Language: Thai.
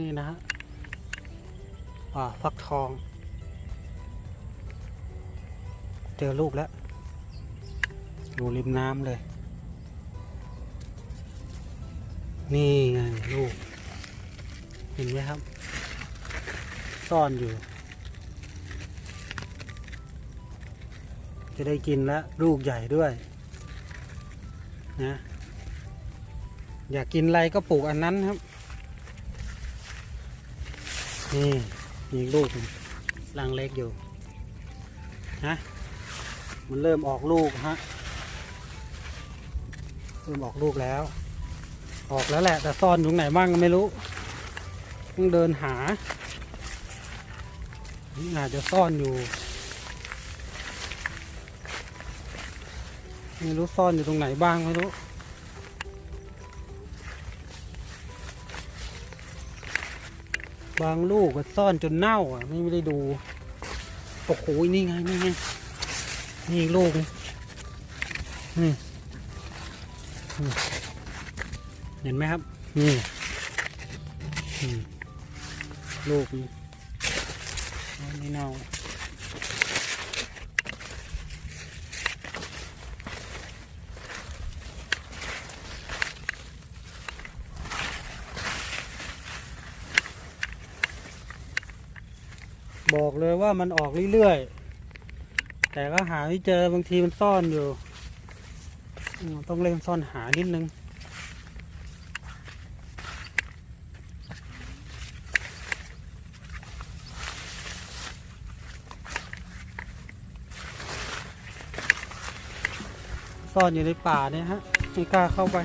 นี่นะฮะป่าฟักทอง เจอลูกแล้ว อยู่ริมน้ำเลย นี่ไงลูก เห็นไหมครับ ซ่อนอยู่ จะได้กินแล้ว ลูกใหญ่ด้วย นะ อยากกินอะไรก็ปลูกอันนั้นครับ นี่มีลูกหนึ่งรังเล็กอยู่ฮะมันเริ่มออกลูกฮะเริ่มออกลูกแล้ว ออกแล้วแหละ แต่ซ่อนอยู่ไหนบ้างไม่รู้ต้องเดินหาอาจจะซ่อนอยู่ไม่รู้ซ่อนอยู่ตรงไหนบ้างไม่รู้ บางลูกก็ซ่อนจนเน่าอะ ไม่ได้ดูโอ้โหนี่ไงนี่ไงนี่ลูกนี่เห็นไหมครับ นี่ลูกนี้อันนี่เน่า บอกเลยว่ามันออกเรื่อยๆ แต่ก็หาไม่เจอบางทีมันซ่อนอยู่ ต้องเล่นซ่อนหานิดนึง ซ่อนอยู่ในป่าเนี่ยฮะ ไม่กล้าเข้าไป